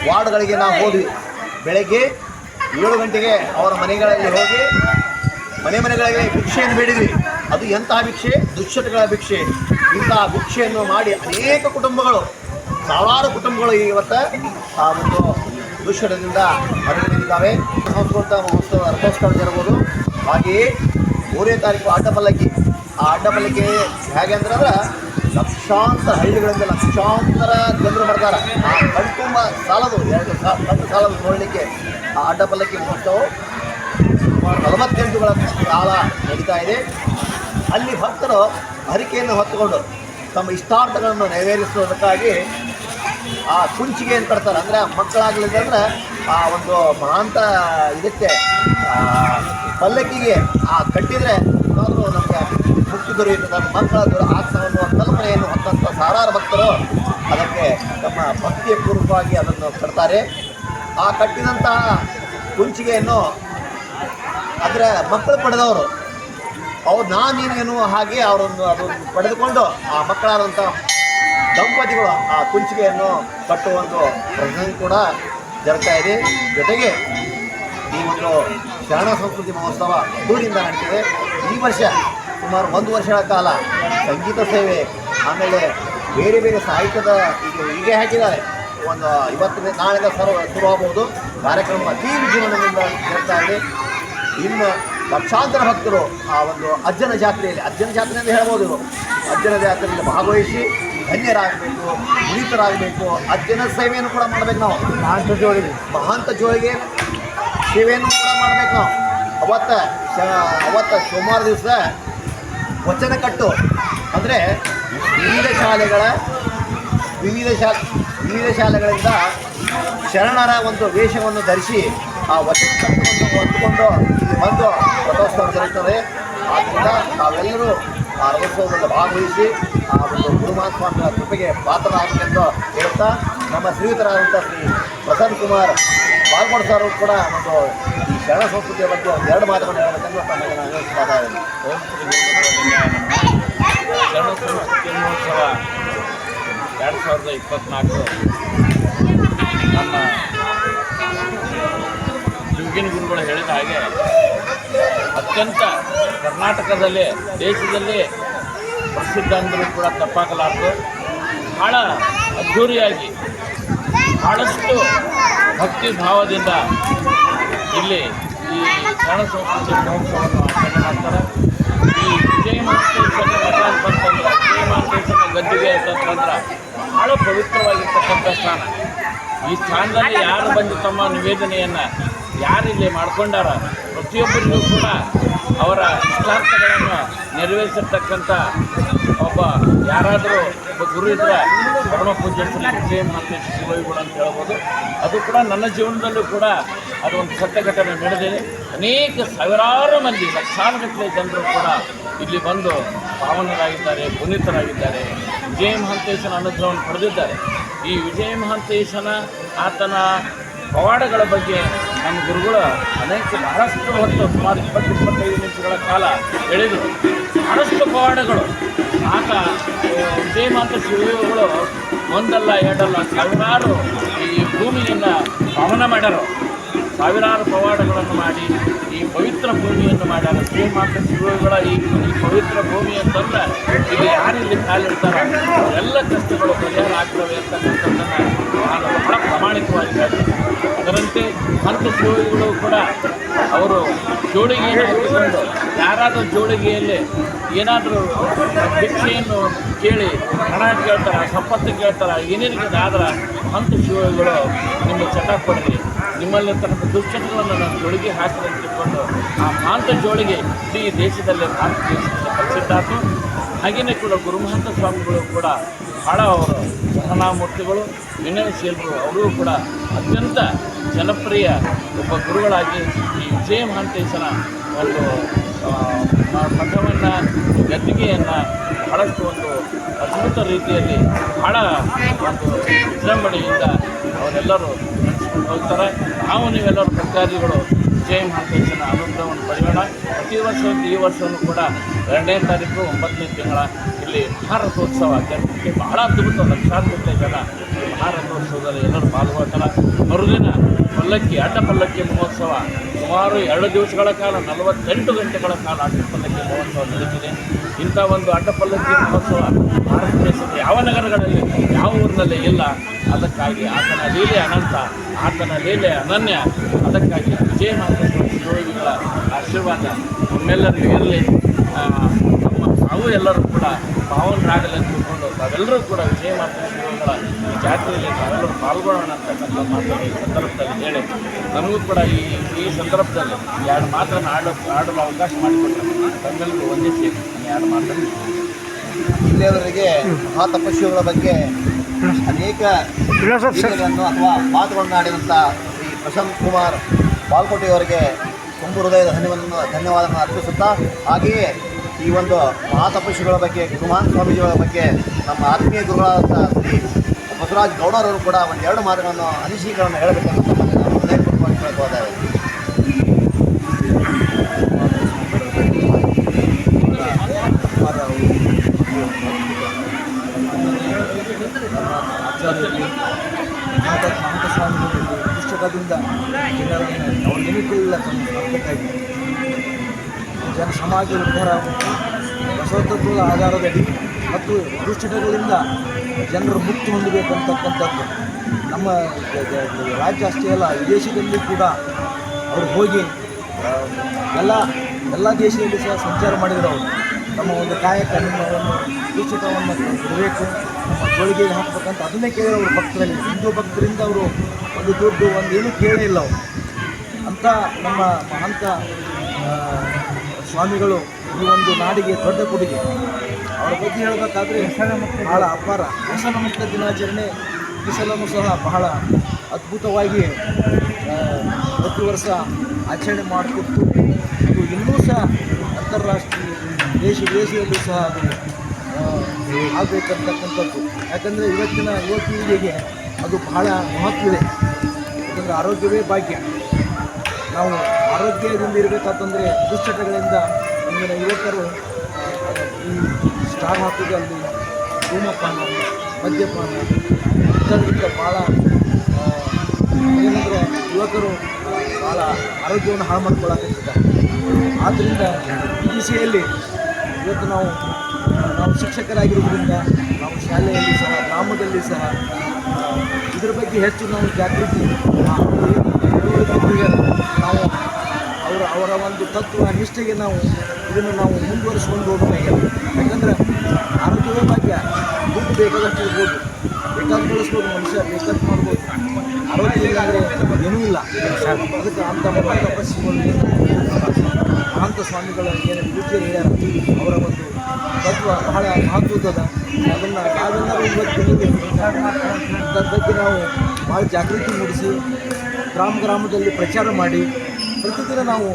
ವಾರ್ಡ್ಗಳಿಗೆ ನಾವು ಹೋದ್ವಿ. ಬೆಳಗ್ಗೆ ಏಳು ಗಂಟೆಗೆ ಅವರ ಮನೆಗಳಲ್ಲಿ ಹೋಗಿ ಮನೆ ಮನೆಗಳಿಗೆ ಭಿಕ್ಷೆಯನ್ನು ಬೇಡಿದ್ವಿ. ಅದು ಎಂತಹ ಭಿಕ್ಷೆ? ದುಶ್ಚಟಗಳ ಭಿಕ್ಷೆ. ಇಂತಹ ಭಿಕ್ಷೆಯನ್ನು ಮಾಡಿ ಅನೇಕ ಕುಟುಂಬಗಳು, ಸಾವಿರಾರು ಕುಟುಂಬಗಳು ಇವತ್ತು ಆ ಒಂದು ದುಶ್ಚಟದಿಂದ ಹೊರಗೆ ನಿಂತಿದ್ದಾವೆ ಸಂಸ್ಕೃತ ಮಹೋತ್ಸವ ರಥೋತ್ಸವ ಜರಬಹುದು ಹಾಗೆಯೇ ಮೂರನೇ ತಾರೀಕು ಅಡ್ಡಪಲ್ಲಕ್ಕಿ ಆ ಅಡ್ಡಪಲ್ಲಕ್ಕಿ ಹೇಗೆ ಅಂದ್ರೆ ಅಂದ್ರೆ ಲಕ್ಷಾಂತರ ಹಳ್ಳಿಗಳಿಂದ ಲಕ್ಷಾಂತರ ಜನರು ಬರ್ತಾರೆ. ಆ ಕಣ್ತುಂಬ ಸಾಲದು, ಎರಡು ಕಣ್ಣು ಸಾಲದು ನೋಡಲಿಕ್ಕೆ ಆ ಅಡ್ಡಪಲ್ಲಕ್ಕಿ ಮಹೋತ್ಸವ ನಲವತ್ತೆಂಟುಗಳ ಕಾಲ ನಡೀತಾ ಇದೆ. ಅಲ್ಲಿ ಭಕ್ತರು ಹರಿಕೆಯನ್ನು ಹೊತ್ತುಕೊಂಡು ತಮ್ಮ ಇಷ್ಟಾರ್ಥಗಳನ್ನು ನೆರವೇರಿಸುವುದಕ್ಕಾಗಿ ಆ ಕುಂಚಿಗೆ ಅಂತ ಕಟ್ತಾರೆ ಅಂದರೆ ಮಕ್ಕಳಾಗಲಿಲ್ಲ ಅಂದರೆ ಆ ಒಂದು ಮಹಾಂತ ಇದಕ್ಕೆ ಪಲ್ಲಕ್ಕಿಗೆ, ಆ ಕಟ್ಟಿದರೆ ಏನಾದರೂ ನಮಗೆ ಮುಕ್ತಿ ದೊರೆಯುತ್ತದೆ ಮಕ್ಕಳ ದೊರೆ ಅನ್ನುವ ಕಲ್ಪನೆಯನ್ನು ಹೊತ್ತಂಥ ಸಾರಾರು ಭಕ್ತರು ಅದಕ್ಕೆ ತಮ್ಮ ಭಕ್ತಿಯ ಪೂರ್ವಕವಾಗಿ ಅದನ್ನು ಕಟ್ತಾರೆ ಆ ಕಟ್ಟಿದಂತಹ ಕುಂಚಿಗೆಯನ್ನು ಅದರ ಮಕ್ಕಳು ಪಡೆದವರು. ಅವ್ರು ನಾನು ನೀನು ಎನ್ನುವ ಹಾಗೆ ಅವರೊಂದು ಅದು ಪಡೆದುಕೊಂಡು ಆ ಮಕ್ಕಳಾದಂಥ ದಂಪತಿಗಳು ಆ ಕುಂಚಿಗೆಯನ್ನು ಕಟ್ಟುವ ಒಂದು ಪ್ರಸಂಗ ಕೂಡ ಜರುಗ್ತಾ ಇದೆ. ಜೊತೆಗೆ ಈ ಒಂದು ಶರಣ ಸಂಸ್ಕೃತಿ ಮಹೋತ್ಸವ ದೂರಿಂದ ನಡೀತಿದೆ. ಈ ವರ್ಷ ಸುಮಾರು ಒಂದು ವರ್ಷಗಳ ಕಾಲ ಸಂಗೀತ ಸೇವೆ, ಆಮೇಲೆ ಬೇರೆ ಬೇರೆ ಸಾಹಿತ್ಯದ ಈಗ ಹೀಗೆ ಹಾಕಿದ್ದಾರೆ. ಒಂದು ಇವತ್ತಿನ ನಾಳೆದ ಸರ್ವ ಶುರುವಾಗಬಹುದು. ಕಾರ್ಯಕ್ರಮ ಅತೀ ವಿಜೃಂಭಣೆಯಿಂದ ಇರ್ತಾ ಇದೆ. ಇನ್ನು ಲಕ್ಷಾಂತರ ಭಕ್ತರು ಆ ಒಂದು ಅಜ್ಜನ ಜಾತ್ರೆಯಲ್ಲಿ, ಅಜ್ಜನ ಜಾತ್ರೆ ಅಂತ ಹೇಳ್ಬೋದು ಅಜ್ಜನ ಜಾತ್ರೆಯಲ್ಲಿ ಭಾಗವಹಿಸಿ ಧನ್ಯರಾಗಬೇಕು ಪುನೀತರಾಗಬೇಕು. ಅಜ್ಜನ ಸೇವೆಯನ್ನು ಕೂಡ ಮಾಡಬೇಕು ನಾವು. ಮಹಾಂತ ಜೋಳಿಗೆ ಮಹಾಂತ ಜೋಳಿಗೆ ಸೇವೆಯನ್ನು ಕೂಡ ಮಾಡಬೇಕು ನಾವು. ಅವತ್ತ ಅವತ್ತ ಸೋಮವಾರ ದಿವಸ ವಚನ ಕಟ್ಟು. ಅಂದರೆ ವಿವಿಧ ಶಾಲೆಗಳ ವಿವಿಧ ಶಾ ವಿವಿಧ ಶಾಲೆಗಳಿಂದ ಶರಣರ ಒಂದು ವೇಷವನ್ನು ಧರಿಸಿ ಆ ವಚನ ಕಟ್ಟುವನ್ನು ಹೊತ್ತುಕೊಂಡು ಇಲ್ಲಿ ಬಂದು ರಥೋತ್ಸವ ಜರುಗುತ್ತದೆ ಆದ್ದರಿಂದ ನಾವೆಲ್ಲರೂ ಆ ರಥೋತ್ಸವದಲ್ಲಿ ಭಾಗವಹಿಸಿ ಆ ಒಂದು ಗುರುಮಾನ್ ಸ್ವಾಮಿಗಳ ಕೃಪೆಗೆ ಪಾತ್ರರಾಗಬೇಕೆಂದು ಹೇಳ್ತಾ ನಮ್ಮ ಶ್ರೀಯುತರಾದಂಥ ಶ್ರೀ ಪ್ರಸನ್ನ ಕುಮಾರ್ ಬಾಲ್ಕೋಡ್ ಸರ್ ಕೂಡ ಒಂದು ಈ ಶರಣ ಸಂಸ್ಕೃತಿಯ ಬಗ್ಗೆ ಒಂದು ಎರಡು ಮಾತುಗಳನ್ನು ಹೇಳಬೇಕೆಂದು ತಮಗೆ ನಾನು ಶ್ರೀ ಶರಣ ಸಂಸ್ಕೃತಿ ಎರಡು ಸಾವಿರದ ಇಪ್ಪತ್ತ್ನಾಲ್ಕು ನಮ್ಮ ಜುಗಿನ ಗುರುಗಳು ಹೇಳಿದ ಹಾಗೆ ಅತ್ಯಂತ ಕರ್ನಾಟಕದಲ್ಲಿ, ದೇಶದಲ್ಲಿ ಪ್ರಸಿದ್ಧ ಅಂದರೂ ಕೂಡ ತಪ್ಪಾಗಲಾರದು. ಭಾಳ ಅದ್ಧೂರಿಯಾಗಿ ಭಾಳಷ್ಟು ಭಕ್ತಿ ಭಾವದಿಂದ ಇಲ್ಲಿ ಈ ಶರಣ ಸಂಸ್ಕೃತಿ ಮಹೋತ್ಸವವನ್ನು ಆಚರಣೆ ಮಾಡ್ತಾರೆ. ಈ ವಿಜಯ ಮಹಾಂತೇಶ್ವರ ಮಠ ವಿಜಯ ಮಹಾಂತೇಶ್ವರ ಗದ್ದಿಗೆ ಅಂತಂದ್ರೆ ಭಾಳ ಪವಿತ್ರವಾಗಿರ್ತಕ್ಕಂಥ ಸ್ಥಾನ. ಈ ಸ್ಥಾನದಲ್ಲಿ ಯಾರು ಬಂದು ತಮ್ಮ ನಿವೇದನೆಯನ್ನು ಯಾರಿಲ್ಲಿ ಮಾಡ್ಕೊಂಡಾರ? ಪ್ರತಿಯೊಬ್ಬರಿಗೂ ಕೂಡ ಅವರ ಇಷ್ಟಾರ್ಥಗಳನ್ನು ನೆರವೇರಿಸಿರ್ತಕ್ಕಂಥ ಒಬ್ಬ ಯಾರಾದರೂ ಒಬ್ಬ ಗುರು ಇದ್ದರೆ ಪರಮ ಪೂಜ್ಯ ಶ್ರೀ ಶಿವೈಗಳು ಅಂತ ಹೇಳ್ಬೋದು. ಅದು ಕೂಡ ನನ್ನ ಜೀವನದಲ್ಲೂ ಕೂಡ ಅದು ಒಂದು ಸತ್ಯ ಘಟನೆ ನಡೆದಿದೆ. ಅನೇಕ ಸಾವಿರಾರು ಮಂದಿ, ಲಕ್ಷಾನುಗಟ್ಟಲೆ ಜನರು ಕೂಡ ಇಲ್ಲಿ ಬಂದು ಪಾವನರಾಗಿದ್ದಾರೆ, ಪುನೀತರಾಗಿದ್ದಾರೆ. ವಿಜಯ ಮಹಾಂತೇಶನ ಅನುಗ್ರಹವನ್ನು ಪಡೆದಿದ್ದಾರೆ. ಈ ವಿಜಯ ಮಹಾಂತೇಶನ ಆತನ ಪವಾಡಗಳ ಬಗ್ಗೆ ನಮ್ಮ ಗುರುಗಳು ಅನೇಕ ಬಹಳಷ್ಟು ಹೊತ್ತು ಸುಮಾರು ಇಪ್ಪತ್ತು, ಇಪ್ಪತ್ತೈದು ನಿಮಿಷಗಳ ಕಾಲ ಎಳೆದು ಬಹಳಷ್ಟು ಪವಾಡಗಳು. ಆತ ವಿಜಯ ಮಾತ ಶಿವಗಳು ಒಂದಲ್ಲ ಎರಡಲ್ಲ ಸಾವಿರಾರು ಈ ಭೂಮಿಯನ್ನು ಪಾವನ ಮಾಡ್ಯಾರ ಸಾವಿರಾರು ಪವಾಡಗಳನ್ನು ಮಾಡಿ, ಈ ಪವಿತ್ರ ಭೂಮಿಯನ್ನು ಮಾಡ್ಯಾರ ಶ್ರೀಮಾತ ಶಿವಗಳ ಈ ಪವಿತ್ರ ಭೂಮಿ ಅಂತಂದ್ರೆ ಇಲ್ಲಿ ಯಾರಿಲ್ಲಿ ಕಾಲಿಡ್ತಾರ ಎಲ್ಲ ಕಷ್ಟಗಳು ಪರಿಹಾರ ಆಗ್ತವೆ ಅಂತಕ್ಕಂಥದ್ದನ್ನು ನಾನು ಬಹಳ ಪ್ರಾಮಾಣಿಕವಾಗಿ ಅದರಂತೆ ಹಂತ ಶಿವಗಳು ಕೂಡ ಅವರು ಜೋಳಿಗೆಯನ್ನು ಹಾಕಿಕೊಂಡು ಯಾರಾದರೂ ಜೋಳಿಗೆಯಲ್ಲಿ ಏನಾದರೂ ಭಿಕ್ಷೆಯನ್ನು ಕೇಳಿ ಹಣ ಕೇಳ್ತಾರೆ, ಸಂಪತ್ತು ಕೇಳ್ತಾರೆ ಏನೇನಿಗೆ ಆದ್ರೆ ಹಂತ ಶಿವಗಳು ನಿಮ್ಮ ಚಟ ಕೊಡ್ರಿ ನಿಮ್ಮಲ್ಲಿರ್ತಕ್ಕಂಥ ದುಶ್ಚಟಗಳನ್ನು ನಾನು ಜೋಳಿಗೆ ಹಾಕಿದೆ ಆ ಮಾಂತ ಜೋಳಿಗೆ ಇಡೀ ದೇಶದಲ್ಲಿ ಭಾರತ ದೇಶದಲ್ಲಿ ಪ್ರಸಿದ್ಧ ಆಯಿತು ಹಾಗೆಯೇ ಕೂಡ ಗುರುಮಹಂತ ಸ್ವಾಮಿಗಳು ಕೂಡ ಬಹಳ ಅವರು ಸಹನಾಮೂರ್ತಿಗಳು, ವಿನಯಶೀಲರು, ಅವರೂ ಕೂಡ ಅತ್ಯಂತ ಜನಪ್ರಿಯ ಒಬ್ಬ ಗುರುಗಳಾಗಿ ಈ ವಿಜಯ ಮಹಾಂತೇಶನ ಒಂದು ಮಠವನ್ನು ಗದ್ದಿಗೆಯನ್ನು ಬಹಳಷ್ಟು ಒಂದು ಅದ್ಭುತ ರೀತಿಯಲ್ಲಿ ಬಹಳ ಒಂದು ವಿಜೃಂಭಣೆಯಿಂದ ಅವರೆಲ್ಲರೂ ನಡೆಸ್ಕೊಂಡು ಹೋಗ್ತಾರೆ. ನಾವು ನೀವೆಲ್ಲರೂ ಸರ್ಕಾರಿಗಳು ವಿಜಯ ಮಹಾಂತೇಶನ ಅನುಗ್ರಹವನ್ನು ಪಡೆಯೋಣ. ಪ್ರತಿ ವರ್ಷ ಈ ವರ್ಷವೂ ಕೂಡ ಎರಡನೇ ತಾರೀಕು, ಒಂಬತ್ತನೇ ತಿಂಗಳ ಇಲ್ಲಿ ಭಾರತೋತ್ಸವ. ಜನಕ್ಕೆ ಬಹಳ ಅದ್ಭುತ ಲಕ್ಷಾಂತರ ಜನ ಮಹಾರಥೋತ್ಸವದಲ್ಲಿ ಎಲ್ಲರೂ ಪಾಲ್ಗೊಳ್ತಾರೆ. ಮರುದಿನ ಪಲ್ಲಕ್ಕಿ ಅಡ್ಡ ಪಲ್ಲಕ್ಕಿ ಮಹೋತ್ಸವ. ಸುಮಾರು ಎರಡು ದಿವಸಗಳ ಕಾಲ, ನಲವತ್ತೆಂಟು ಗಂಟೆಗಳ ಕಾಲ ಅಡ್ಡ ಪಲ್ಲಕ್ಕಿ ಮಹೋತ್ಸವ ನಡೀತಿದೆ ಇಂಥ ಒಂದು ಅಡ್ಡ ಪಲ್ಲಕ್ಕಿ ಮಹೋತ್ಸವ ಭಾರತ ದೇಶದ ಯಾವ ನಗರಗಳಲ್ಲಿ, ಯಾವ ಊರಿನಲ್ಲಿ ಇಲ್ಲ. ಅದಕ್ಕಾಗಿ ಆತನ ಲೀಲೆ ಅನಂತ, ಆತನ ಲೀಲೆ ಅನನ್ಯ. ಅದಕ್ಕಾಗಿ ವಿಜಯ ಮಾತೃಗಳ ಆಶೀರ್ವಾದ ನಮ್ಮೆಲ್ಲರಿಗೂ ಇರಲಿ. ತಾವು ಎಲ್ಲರೂ ಕೂಡ ಪಾವನರಾಗಲಿ ತಿಳ್ಕೊಂಡು ತಾವೆಲ್ಲರೂ ಕೂಡ ವಿಜಯ ಈ ಜಾತ್ರೆಯಲ್ಲಿ ನಾವೆಲ್ಲರೂ ಪಾಲ್ಗೊಳ್ಳೋಣ ಅಂತಕ್ಕಂಥ ಮಾತನ್ನು ಈ ಸಂದರ್ಭದಲ್ಲಿ ಹೇಳಿ ನಮಗೂ ಕೂಡ ಈ ಈ ಸಂದರ್ಭದಲ್ಲಿ ಎರಡು ಮಾತನ್ನು ಆಡೋ ಆಡಲು ಅವಕಾಶ ಮಾಡಿಕೊಟ್ಟರೆ. ತಮ್ಮೆಲ್ಲರೂ ವಂದಿಸಿ ನಾನು ಎರಡು ಮಾತನ್ನು ಇಲ್ಲಿಯವರೆಗೆ ಮಹಾ ತಪಸ್ವಿಗಳ ಬಗ್ಗೆ ಅನೇಕ ಗೀತೆಗಳನ್ನು ಅಥವಾ ಮಾತುಗಳನ್ನು ಆಡಿದಂಥ ಶ್ರೀ ಪ್ರಶಾಂತ್ ಕುಮಾರ್ ಪಾಲ್ಕೋಟೆಯವರಿಗೆ ತುಂಬು ಹೃದಯದ ಧನ್ಯವಾದ ಧನ್ಯವಾದವನ್ನು ಅರ್ಪಿಸುತ್ತಾ ಹಾಗೆಯೇ ಈ ಒಂದು ಮಹಾತಪಸ್ವಿಗಳ ಬಗ್ಗೆ ಗುರುಮಾನ್ ಸ್ವಾಮೀಜಿಗಳ ಬಗ್ಗೆ ನಮ್ಮ ಆತ್ಮೀಯ ಗುರುಗಳಾದಂಥ ಶ್ರೀ ಬಸವರಾಜ್ ಗೌಡರವರು ಕೂಡ ಒಂದು ಎರಡು ಮಾತುಗಳನ್ನು ಅನಿಸಿಕೆಗಳನ್ನು ಹೇಳಬೇಕಂತ ಹೃದಯಪೂರ್ವಕವಾಗಿ ಕೇಳ್ಕೋತಾರೆ ಪುಸ್ತಕದಿಂದ ಜನರನ್ನು ಅವ್ರು ನಿಮಿತ್ತಿಲ್ಲ ಮಾಡಬೇಕಾಗಿ ಜನ ಸಮಾಜ ಉದ್ಧಾರ, ಬಸವತತ್ವದ ಆಧಾರದಲ್ಲಿ ಮತ್ತು ದುಶ್ಚಟಗಳಿಂದ ಜನರು ಮುಕ್ತಿ ಹೊಂದಬೇಕಂತಕ್ಕಂಥದ್ದು ನಮ್ಮ ದ- ದ- ದ- ರಾಜ್ಯ ಅಷ್ಟೇ ಅಲ್ಲ ವಿದೇಶದಲ್ಲಿ ಕೂಡ ಅವರು ಹೋಗಿ ಎಲ್ಲ ಎಲ್ಲ ದೇಶದಲ್ಲಿ ಸಹ ಸಂಚಾರ ಮಾಡಿದರು ಅವರು ನಮ್ಮ ಒಂದು ಕಾಯಕ, ನಿಮ್ಮ ಒಂದು ಕೊಡಬೇಕು, ನಮ್ಮ ಜೋಳಿಗೆಗೆ ಹಾಕಬೇಕಂತ ಅದನ್ನೇ ಕೇಳಿದ್ರು ಅವರು ಭಕ್ತರಲ್ಲಿ. ಹಿಂದೂ ಭಕ್ತರಿಂದ ಅವರು ಒಂದು ದುಡ್ಡು ಒಂದು ಏನೂ ಕೇಳೇ ಇಲ್ಲ ಅವರು. ಅಂಥ ನಮ್ಮ ಮಹಂತ ಸ್ವಾಮಿಗಳು ಈ ಒಂದು ನಾಡಿಗೆ ದೊಡ್ಡ ಕೊಡುಗೆ. ಅವರ ಬಗ್ಗೆ ಹೇಳಬೇಕಾದ್ರೆ ಬಹಳ ಅಪಾರ. ಮುಕ್ತ ದಿನಾಚರಣೆ ಈ ಸಹ ಬಹಳ ಅದ್ಭುತವಾಗಿ ಪ್ರತಿ ವರ್ಷ ಆಚರಣೆ ಮಾಡಿಕೊಟ್ಟು ಇದು ಇನ್ನೂ ಸಹ ಅಂತಾರಾಷ್ಟ್ರೀಯ ದೇಶ ವಿದೇಶದಲ್ಲೂ ಸಹ ಅದು ಆಗಬೇಕಂತಕ್ಕಂಥದ್ದು. ಯಾಕಂದರೆ ಇವತ್ತಿನ ಯುವ ಪೀಳಿಗೆಗೆ ಅದು ಬಹಳ ಮಹತ್ವವಿದೆ. ಯಾಕಂದರೆ ಆರೋಗ್ಯವೇ ಭಾಗ್ಯ. ನಾವು ಆರೋಗ್ಯದಿಂದ ಇರಬೇಕಾತಂದರೆ ದುಶ್ಚಟಗಳಿಂದ ಇಂದಿನ ಯುವಕರು ಈ ಸ್ಟಾರ್ ಅಲ್ಲಿ ಧೂಮಪಾನ, ಮದ್ಯಪಾನ ಇದರಿಂದ ಭಾಳ ಏನಂದರೆ ಯುವಕರು ಭಾಳ ಆರೋಗ್ಯವನ್ನು ಹಾಳು ಮಾಡ್ಕೊಳ್ಳಾಕತ್ತಿದ್ದಾರೆ ಆದ್ದರಿಂದ ಈ ದಿಸೆಯಲ್ಲಿ ಇವತ್ತು ನಾವು ನಾವು ಶಿಕ್ಷಕರಾಗಿರೋದ್ರಿಂದ ನಾವು ಶಾಲೆಯಲ್ಲಿ ಸಹ, ಗ್ರಾಮದಲ್ಲಿ ಸಹ ಇದ್ರ ಬಗ್ಗೆ ಹೆಚ್ಚು ನಾವು ಜಾಗೃತಿ ನಾವು ಅವರ ಅವರ ಒಂದು ತತ್ವ ನಿಷ್ಠೆಗೆ ನಾವು ಇದನ್ನು ನಾವು ಮುಂದುವರಿಸ್ಕೊಂಡು ಹೋಗಬೇಕು. ಯಾಕಂದರೆ ಆರೋಗ್ಯವೇ ಭಾಗ್ಯ, ದುಡ್ಡು ಬೇಕಾದಷ್ಟು ಇರ್ಬೋದು. ಬೇಕಾದ ಬೆಳೆಸ್ಬೋದು ಮನುಷ್ಯ, ಬೇಕಾದ ಮಾಡ್ಬೋದು. ಆರೋಗ್ಯ ಇಲ್ಲಾಂದರೆ ಏನೂ ಇಲ್ಲ. ಅದಕ್ಕೆ ಅಂತ ತಪಸ್ಸಿಗಳು ಮಹಾಂತ ಸ್ವಾಮಿಗಳ ಏನು ಪೂಜೆ ಅವರ ಒಂದು ತತ್ವ ಬಹಳ ಮಹತ್ವದ ಅದನ್ನು ನಾವೆಲ್ಲರೂ ಇವತ್ತು ಬಗ್ಗೆ ನಾವು ಭಾಳ ಜಾಗೃತಿ ಮೂಡಿಸಿ, ಗ್ರಾಮ ಗ್ರಾಮದಲ್ಲಿ ಪ್ರಚಾರ ಮಾಡಿ ಪ್ರತಿದಿನ ನಾವು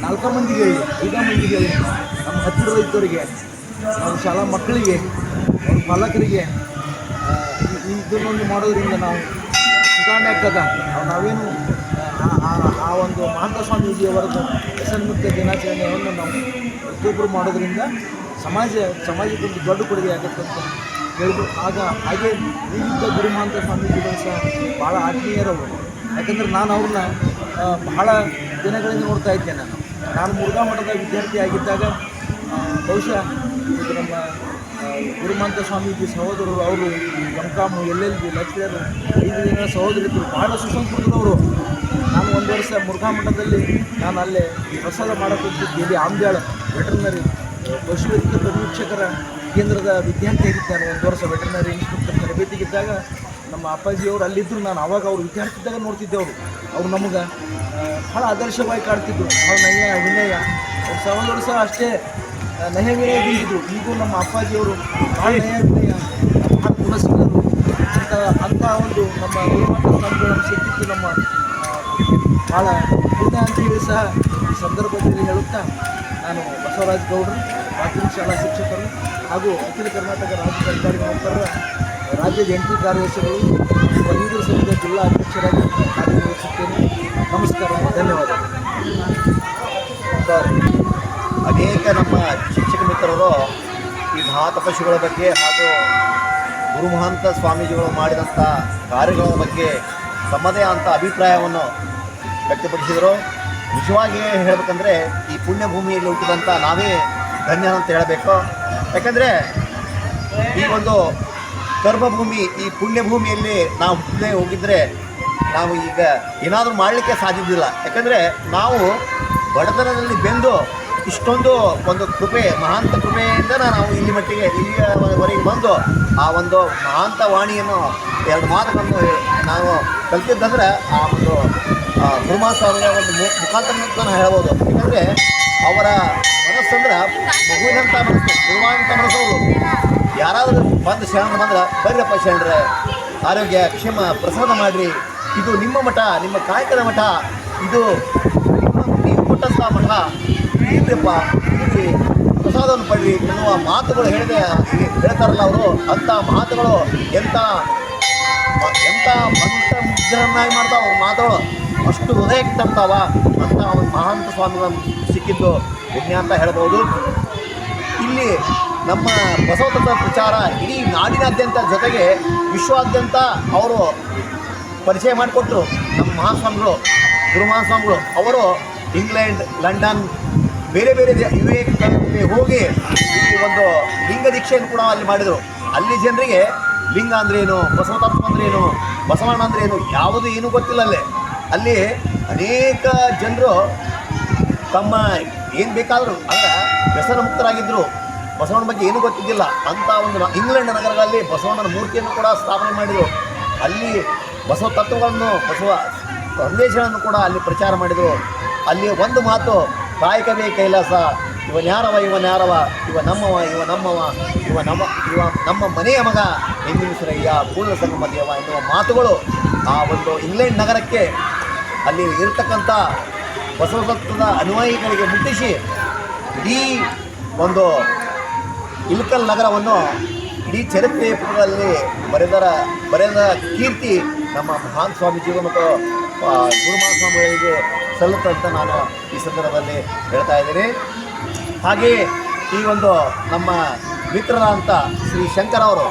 ನಾಲ್ಕು ಮಂದಿಗೆ ಐದು ಮಂದಿಗೆ ನಮ್ಮ ಹತ್ತಿರ ಇದ್ದವರಿಗೆ, ನಮ್ಮ ಶಾಲಾ ಮಕ್ಕಳಿಗೆ ಅವ್ರ ಪಾಲಕರಿಗೆ ಇದನ್ನೊಂದು ಮಾಡೋದ್ರಿಂದ ನಾವು ಸುಧಾರಣೆ ಆಗ್ತದ. ನಾವು ನಾವೇನು, ಆ- ಒಂದು ಮಹಾಂತ ಸ್ವಾಮೀಜಿಯವರದ್ದು ವ್ಯಸನಮುಕ್ತ ದಿನಾಚರಣೆಯನ್ನು ನಾವು ಪ್ರತಿಯೊಬ್ಬರು ಮಾಡೋದ್ರಿಂದ ಸಮಾಜ ಸಮಾಜಕ್ಕೊಂದು ದೊಡ್ಡ ಕೊಡುಗೆ ಆಗುತ್ತೆ ಅಂತ ಹೇಳ್ಬೋದು ಆಗ ಹಾಗೆ ಈಗಿದ್ದ ಗುರುಮಹಾಂತ ಸ್ವಾಮೀಜಿಗಳು ಸಹ ಭಾಳ ಆತ್ಮೀಯರವರು. ಯಾಕಂದರೆ ನಾನು ಅವ್ರನ್ನ ಬಹಳ ದಿನಗಳಿಂದ ನೋಡ್ತಾ ಇದ್ದೆ ನಾನು. ನಾನು ಮುರುಘಾ ಮಠದ ವಿದ್ಯಾರ್ಥಿ ಆಗಿದ್ದಾಗ ಬಹುಶಃ ಇದು ನಮ್ಮ ಗುರುಮಂತ ಸ್ವಾಮೀಜಿ ಸಹೋದರರು, ಅವರು M com L L B ಐದು ದಿನ ಸಹೋದರಿದ್ದರು ಬಹಳ ಸುಸಂಸ್ಕೃತದವರು. ನಾನು ಒಂದು ವರ್ಷ ಮುರುಘಾ ಮಠದಲ್ಲಿ ನಾನು ಅಲ್ಲೇ ಪ್ರಸಾದ ಮಾಡಕ್ಕೆ ಇಲ್ಲಿ ಆಮ್ದ್ಯಾಳ ವೆಟರ್ನರಿ ಪಶುವೈದ್ಯ ಪರಿವೀಕ್ಷಕರ ಕೇಂದ್ರದ ವಿದ್ಯಾರ್ಥಿ ಆಗಿದ್ದೆ ನಾನು ಒಂದು ವರ್ಷ ವೆಟರ್ನರಿ ಇನ್ಸ್ಪೆಕ್ಟರ್ ತರಬೇತಿಗಿದ್ದಾಗ ನಮ್ಮ ಅಪ್ಪಾಜಿಯವರು ಅಲ್ಲಿದ್ದರು ನಾನು ಅವಾಗ ಅವರು ವಿದ್ಯಾರ್ಥಿ ಇದ್ದಾಗ ನೋಡ್ತಿದ್ದೆ ಅವರು. ಅವ್ರು ನಮಗೆ ಭಾಳ ಆದರ್ಶವಾಗಿ ಕಾಡ್ತಿದ್ರು ಭಾಳ ನಯ, ವಿನಯ. ಅವ್ರ ಸಹೋದರರು ಸಹ ಅಷ್ಟೇ ನಯ ಬೀಳಿದ್ರು ಈಗೂ ನಮ್ಮ ಅಪ್ಪಾಜಿಯವರು ಭಾಳ ನಯ, ವಿನಯ ಭಾಳ ಗುಣಶೀಲರು ಅಂತ ಅಂಥ ಒಂದು ನಮ್ಮ ಗುರುಮಠ ಸ್ವಾಮಿಗಳು ಸಿಕ್ಕಿತ್ತು ನಮ್ಮ ಬಹಳ ಪುಣ್ಯ ಅಂತ ಹೇಳಿ ಸಹ ಈ ಸಂದರ್ಭದಲ್ಲಿ ಹೇಳುತ್ತಾ ನಾನು ಬಸವರಾಜ್ ಗೌಡರು, ಪ್ರಾಥಮಿಕ ಶಾಲಾ ಶಿಕ್ಷಕರು ಹಾಗೂ ಅಖಿಲ ಕರ್ನಾಟಕ ರಾಜ್ಯ ಸರ್ಕಾರಿ ನೌಕರರ ರಾಜ್ಯ ಜಂಟಿ ಕಾರ್ಯದರ್ಶಿಗಳು ಪದವೀಧರ ಸಂಘದ ಜಿಲ್ಲಾ ಅಧ್ಯಕ್ಷರಾಗಿ ಕಾರ್ಯನಿರ್ವಹಿಸುತ್ತೇನೆ. ನಮಸ್ಕಾರ, ಧನ್ಯವಾದ. ಅನೇಕ ನಮ್ಮ ಶಿಕ್ಷಕ ಮಿತ್ರರು ಈ ಮಹಾತಪಸ್ಸುಗಳ ಬಗ್ಗೆ ಹಾಗೂ ಗುರುಮಹಂತ ಸ್ವಾಮೀಜಿಗಳು ಮಾಡಿದಂಥ ಕಾರ್ಯಗಳ ಬಗ್ಗೆ ತಮ್ಮದೇ ಅಂತ ಅಭಿಪ್ರಾಯವನ್ನು ವ್ಯಕ್ತಪಡಿಸಿದರು. ನಿಜವಾಗಿ ಹೇಳಬೇಕಂದ್ರೆ ಈ ಪುಣ್ಯಭೂಮಿಯಲ್ಲಿ ಹುಟ್ಟಿದಂಥ ನಾವೇ ಧನ್ಯ ಅಂತ ಹೇಳಬೇಕು. ಯಾಕಂದರೆ ಈ ಒಂದು ಕರ್ಮಭೂಮಿ ಈ ಪುಣ್ಯಭೂಮಿಯಲ್ಲಿ ನಾವು ಹುಟ್ಟದೇ ಹೋಗಿದ್ರೆ ನಾವು ಈಗ ಏನಾದರೂ ಮಾಡಲಿಕ್ಕೆ ಸಾಧ್ಯವಿಲ್ಲ. ಯಾಕಂದರೆ ನಾವು ಬಡತನದಲ್ಲಿ ಬೆಂದು ಇಷ್ಟೊಂದು ಒಂದು ಕೃಪೆ, ಮಹಾಂತ ಕೃಪೆಯಿಂದ ನಾವು ಇಲ್ಲಿ ಮಟ್ಟಿಗೆ, ಇಲ್ಲಿಯವರೆಗೆ ಬಂದು ಆ ಒಂದು ಮಹಾಂತ ವಾಣಿಯನ್ನು ಎರಡು ಮಾತುಗಳನ್ನು ನಾವು ಕಲ್ತಿದ್ದಂದ್ರೆ ಆ ಒಂದು ಗುರುಮಾ ಸ್ವಾಮಿಯ ಒಂದು ಮುಖಾಂತರ ನಾನು ಹೇಳ್ಬೋದು. ಯಾಕಂದರೆ ಅವರ ಮನಸ್ಸಂದ್ರೆ ಮಗುವಿನಂಥ ಮನಸ್ಸು, ಗುರುವಾಂತ ಮನಸ್ಸು ಯಾರಾದರೂ ಬಂದು ಶರಣ ಬಂದ್ರೆ ಬರ್ರಪ್ಪ ಶರಣರೆ, ಆರೋಗ್ಯ, ಕ್ಷೇಮ, ಪ್ರಸಾದ ಮಾಡಿರಿ. ಇದು ನಿಮ್ಮ ಮಠ, ನಿಮ್ಮ ಕಾಯಕದ ಮಠ, ಇದು ನೀವು ಕೊಟ್ಟಂತಹ ಮಠ. ಇಲ್ಲಪ್ಪ ಇಲ್ಲಿ ಪ್ರಸಾದವನ್ನು ಪಡ್ರಿ ಎನ್ನುವ ಮಾತುಗಳು ಹೇಳಿದೆ. ಹೇಳ್ತಾರಲ್ಲ ಅವರು, ಅಂಥ ಮಾತುಗಳು ಎಂಥ ಎಂಥ ಮಂತ್ರ ಮುಗ್ಧರನ್ನಾಗಿ ಮಾಡ್ತಾವ ಅವ್ರ ಮಾತುಗಳು ಅಷ್ಟು ಹೃದಯಕ್ಕೆ ತರ್ತಾವ ಅಂತ ಒಂದು ಮಹಾಂತ ಸ್ವಾಮಿಗಳ ಸಿಕ್ಕಿದ್ದು ಪುಣ್ಯ ಅಂತ ಹೇಳ್ಬೋದು. ಇಲ್ಲಿ ನಮ್ಮ ಬಸವ ತತ್ವ ಪ್ರಚಾರ ಇಡೀ ನಾಡಿನಾದ್ಯಂತ ಜೊತೆಗೆ ವಿಶ್ವಾದ್ಯಂತ ಅವರು ಪರಿಚಯ ಮಾಡಿಕೊಟ್ರು ನಮ್ಮ ಮಹಾಸ್ವಾಮಿಗಳು ಗುರು ಮಹಾಸ್ವಾಮಿಗಳು ಅವರು ಇಂಗ್ಲೆಂಡ್, ಲಂಡನ್, ಬೇರೆ ಬೇರೆ ದೇ- ವಿವೇಕಗಳಲ್ಲಿ ಹೋಗಿ ಈ ಒಂದು ಲಿಂಗ ದೀಕ್ಷೆಯನ್ನು ಕೂಡ ಅಲ್ಲಿ ಮಾಡಿದರು. ಅಲ್ಲಿ ಜನರಿಗೆ ಲಿಂಗ ಅಂದ್ರೇನು ಬಸವ ತತ್ವ ಅಂದ್ರೇನು ಬಸವಣ್ಣ ಅಂದ್ರೇನು ಯಾವುದು ಏನೂ ಗೊತ್ತಿಲ್ಲ ಅಲ್ಲೇ. ಅಲ್ಲಿ ಅನೇಕ ಜನರು ತಮ್ಮ ಏನು ಬೇಕಾದರೂ ಅಂದ್ರೆ ವ್ಯಸನ ಮುಕ್ತರಾಗಿದ್ದರು ಬಸವಣ್ಣ ಬಗ್ಗೆ ಏನೂ ಗೊತ್ತಿದ್ದಿಲ್ಲ. ಅಂತ ಒಂದು ಇಂಗ್ಲೆಂಡ್ ನಗರಗಳಲ್ಲಿ ಬಸವಣ್ಣನ ಮೂರ್ತಿಯನ್ನು ಕೂಡ ಸ್ಥಾಪನೆ ಮಾಡಿದರು. ಅಲ್ಲಿ ಬಸವ ತತ್ವಗಳನ್ನು, ಬಸವ ಸಂದೇಶಗಳನ್ನು ಕೂಡ ಅಲ್ಲಿ ಪ್ರಚಾರ ಮಾಡಿದರು. ಅಲ್ಲಿ ಒಂದು ಮಾತು ಕಾಯಕವೇ ಕೈಲಾಸ, ಇವ ನ್ಯಾರವ, ಇವ ನಮ್ಮವ ಇವ ನಮ್ಮವ, ಇವ ನಮ್ಮ ಇವ ನಮ್ಮ ಮನೆಯ ಮಗ ಹೆಂಗಿನಿಸರಯ್ಯ ಪೂರ್ಣ ಸಂಗಮ ದೇವ ಎನ್ನುವ ಮಾತುಗಳು ಆ ಒಂದು ಇಂಗ್ಲೆಂಡ್ ನಗರಕ್ಕೆ ಅಲ್ಲಿ ಇರತಕ್ಕಂಥ ಬಸವ ತತ್ವದ ಅನುಯಾಯಿಗಳಿಗೆ ಮುಟ್ಟಿಸಿ ಇಡೀ ಒಂದು ಇಲ್ಕಲ್ ನಗರವನ್ನು ಇಡೀ ಚರಿತ್ರೆ ಪುಟದಲ್ಲಿ ಬರೆದರ, ಬರೆದ ಕೀರ್ತಿ ನಮ್ಮ ಮಹಾನ್ ಸ್ವಾಮೀಜಿಗಳು ಮತ್ತು ಗುರುಮಾನ ಸ್ವಾಮಿಗಳಿಗೆ ಸಲ್ಲುತ್ತಂತ ನಾನು ಈ ಸಂದರ್ಭದಲ್ಲಿ ಹೇಳ್ತಾ ಇದ್ದೀನಿ. ಹಾಗೆಯೇ ಈ ಒಂದು ನಮ್ಮ ಮಿತ್ರರಾದಂಥ ಶ್ರೀ ಶಂಕರ್ ಅವರು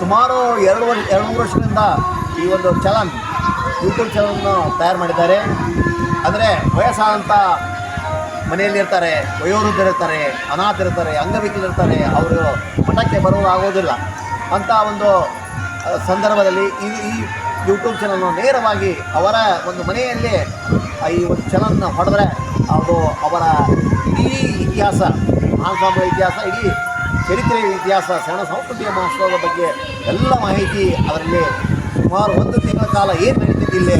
ಸುಮಾರು ಎರಡು ವರ್ಷ, ಎರಡು ಮೂರು ವರ್ಷದಿಂದ ಈ ಒಂದು ಚಲನ್ ಯೂಟ್ಯೂಬ್ ಚಲನನ್ನು ತಯಾರು ಮಾಡಿದ್ದಾರೆ. ಅಂದರೆ ವಯಸ್ಸಾದಂಥ ಮನೆಯಲ್ಲಿ ಇರ್ತಾರೆ ವಯೋವೃದ್ಧರಿರ್ತಾರೆ ಅನಾಥರಿರ್ತಾರೆ ಅಂಗವಿಕಲರಿರ್ತಾರೆ ಅವರು ಮಠಕ್ಕೆ ಬರೋದು ಆಗೋದಿಲ್ಲ. ಅಂತ ಒಂದು ಸಂದರ್ಭದಲ್ಲಿ ಈ ಈ ಯೂಟ್ಯೂಬ್ ಚಾನಲ್ನ ನೇರವಾಗಿ ಅವರ ಒಂದು ಮನೆಯಲ್ಲೇ ಈ ಒಂದು ಚಾನಲ್ನ ಹೊಡೆದ್ರೆ ಅದು ಅವರ ಇಡೀ ಇತಿಹಾಸ ಮಹಾಸ್ವಾಮಿಗಳ ಇತಿಹಾಸ, ಇಡೀ ಚರಿತ್ರೆಯ ಇತಿಹಾಸ ಸಣ್ಣ ಸಂಸ್ಕೃತಿಯ ಮಹೋತ್ಸವದ ಬಗ್ಗೆ ಎಲ್ಲ ಮಾಹಿತಿ ಅದರಲ್ಲಿ ಸುಮಾರು ಒಂದು ತಿಂಗಳ ಕಾಲ ಏನು ನಡೀತಿದ್ದಿಲ್ಲ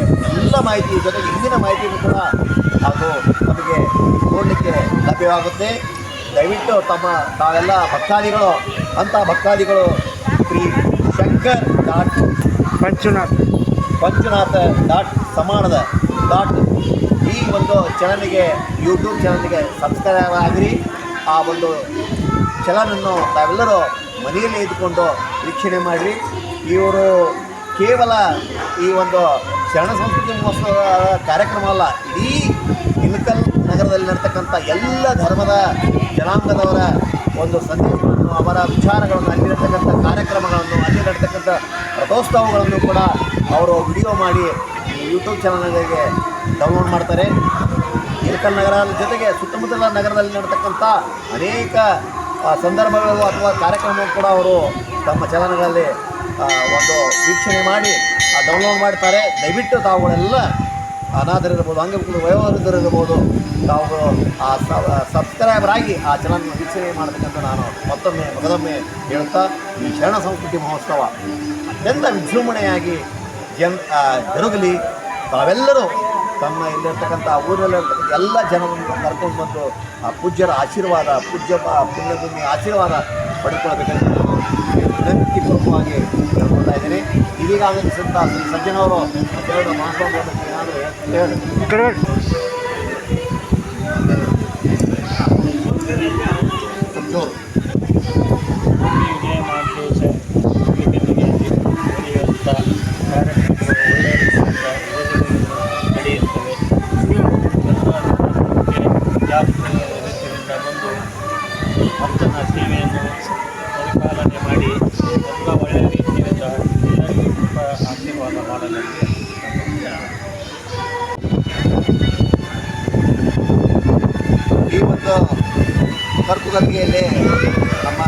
ಎಲ್ಲ ಮಾಹಿತಿ ಜೊತೆಗೆ ಹಿಂದಿನ ಮಾಹಿತಿಯನ್ನು ಕೂಡ ಅದು ನಮಗೆ ನೋಡಲಿಕ್ಕೆ ಲಭ್ಯವಾಗುತ್ತೆ. ದಯವಿಟ್ಟು ತಮ್ಮ ತಾವೆಲ್ಲ ಭಕ್ತಾದಿಗಳು ಅಂತ ಭಕ್ತಾದಿಗಳು ಶ್ರೀ ಶಂಕರ್ ಡಾಟ್ ಪಂಚುನಾಥ್ ಪಂಚುನಾಥ ಡಾಟ್ ಸಮಾನದ ಡಾಟ್ ಈ ಒಂದು ಚಾನಲ್ಗೆ ಯೂಟ್ಯೂಬ್ ಚಾನಲ್ಗೆ ಸಬ್ಸ್ಕ್ರೈಬ್ ಆಗಿರಿ. ಆ ಒಂದು ಚಲನನ್ನು ತಾವೆಲ್ಲರೂ ಮನೆಯಲ್ಲೇ ಇದ್ದುಕೊಂಡು ವೀಕ್ಷಣೆ ಮಾಡಿರಿ. ಇವರು ಕೇವಲ ಈ ಒಂದು ಶರಣ ಸಂಸ್ಕೃತಿ ಮಹೋತ್ಸವ ಕಾರ್ಯಕ್ರಮ ಅಲ್ಲ ಇಡೀ ಇಲ್ಕಲ್ ನಗರದಲ್ಲಿ ನಡ್ತಕ್ಕಂಥ ಎಲ್ಲ ಧರ್ಮದ ಜನಾಂಗದವರ ಒಂದು ಸಂದೇಶವನ್ನು ಅವರ ವಿಚಾರಗಳನ್ನು ಅಲ್ಲಿರತಕ್ಕಂಥ ಕಾರ್ಯಕ್ರಮಗಳನ್ನು ಅಲ್ಲಿ ನಡ್ತಕ್ಕಂಥ ರಥೋತ್ಸವಗಳನ್ನು ಕೂಡ ಅವರು ವಿಡಿಯೋ ಮಾಡಿ ಯೂಟ್ಯೂಬ್ ಚಾನಲ್ಗಳಿಗೆ ಡೌನ್ಲೋಡ್ ಮಾಡ್ತಾರೆ. ಇಳಕಲ್ ನಗರ ಜೊತೆಗೆ ಸುತ್ತಮುತ್ತಲ ನಗರದಲ್ಲಿ ನಡ್ತಕ್ಕಂಥ ಅನೇಕ ಸಂದರ್ಭಗಳು ಅಥವಾ ಕಾರ್ಯಕ್ರಮಗಳು ಕೂಡ ಅವರು ತಮ್ಮ ಚಾನಲ್ಗಳಲ್ಲಿ ಆ, ಒಂದು ವೀಕ್ಷಣೆ ಮಾಡಿ ಡೌನ್ಲೋಡ್ ಮಾಡ್ತಾರೆ. ದಯವಿಟ್ಟು ತಾವುಗಳೆಲ್ಲ ಅನಾಥರಿರ್ಬೋದು ಅಂಗವಿಕಲ ವಯೋವೃದ್ಧರಿರ್ಬೋದು ತಾವು ಆ ಸಬ್ಸ್ಕ್ರೈಬರ್ ಆಗಿ ಆ ಚಾನಲ್ ವೀಕ್ಷಣೆ ಮಾಡಬೇಕಂತ ನಾನು ಮತ್ತೊಮ್ಮೆ, ಮೊದಲೊಮ್ಮೆ ಹೇಳ್ತಾ, ಈ ಶರಣ ಸಂಸ್ಕೃತಿ ಮಹೋತ್ಸವ ಅತ್ಯಂತ ವಿಜೃಂಭಣೆಯಾಗಿ ಜನ್ ಜರುಗಲಿ. ತಾವೆಲ್ಲರೂ ತಮ್ಮ ಇಲ್ಲಿರ್ತಕ್ಕಂಥ ಊರಲ್ಲಿರ್ತಕ್ಕಂಥ ಎಲ್ಲ ಜನರನ್ನು ಕರ್ಕೊಂಡು ಬಂದು ಆ ಪೂಜ್ಯರ ಆಶೀರ್ವಾದ, ಪೂಜ್ಯ, ಪುಣ್ಯಭೂಮಿಯ ಪುಣ್ಯಭೂಮಿ ಆಶೀರ್ವಾದ ಪಡ್ಕೊಳ್ಬೇಕಂತ ನಾನು ಪ್ರಮುಖವಾಗಿ ಕೇಳ್ಕೊಳ್ತಾ ಇದ್ದೀನಿ. ಇದೀಗ ಆಗಮಿಸಿದಂಥ ಶ್ರೀ ಸಜ್ಜನವರು ಎರಡು ಮಹಾಸ್ವಾಮಿ ಈ ಒಂದು ಕರ್ತುಗಲ್ಲಿಗೆಯಲ್ಲಿ ನಮ್ಮ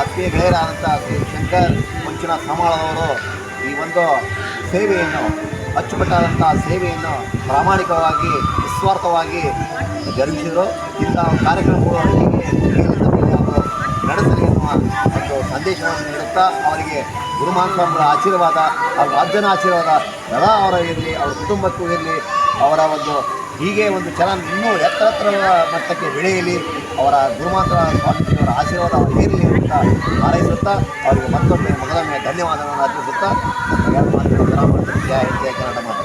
ಆತ್ಮೀಯ ಗೆಳೆಯರಾದಂಥ ಶ್ರೀ ಶಂಕರ್ ಮುಂಚಿನ ಸಮಾಳದವರು ಈ ಒಂದು ಸೇವೆಯನ್ನು, ಅಚ್ಚುಕಟ್ಟಾದಂಥ ಸೇವೆಯನ್ನು ಪ್ರಾಮಾಣಿಕವಾಗಿ, ನಿಸ್ವಾರ್ಥವಾಗಿ ಜರುಗಿಸಿದರು. ಇಂಥ ಕಾರ್ಯಕ್ರಮಗಳು ಅವರಿಗೆ ನಡೆಸಲಿ ಎನ್ನುವ ಒಂದು ಸಂದೇಶವನ್ನು ನೀಡುತ್ತಾ ಅವರಿಗೆ ಗುರುಮಾನ್ ಆಶೀರ್ವಾದ ಅವರ ರಾಜ್ಯನ ಆಶೀರ್ವಾದ ಸದಾ ಅವರ ಇರಲಿ, ಅವರ ಕುಟುಂಬಕ್ಕೂ ಇರಲಿ ಅವರ ಒಂದು ಹೀಗೆ ಒಂದು ಚಲನ್ ಇನ್ನೂ ಎತ್ತರ ಮಟ್ಟಕ್ಕೆ ಬೆಳೆಯಲಿ, ಅವರ ಗುರುಮಾತ್ರ ಸ್ವಾಮೀಜಿಯವರ ಆಶೀರ್ವಾದ ಅವರು ಇರಲಿ ಅಂತ ಹಾರೈಸುತ್ತಾ, ಅವರಿಗೆ ಮತ್ತೊಮ್ಮೆ ಮೊದಲನೇ ಧನ್ಯವಾದಗಳನ್ನು ಅರ್ಪಿಸುತ್ತಾ ಎರಡು ಜಯ ಕನ್ನಡ ಮಾತು.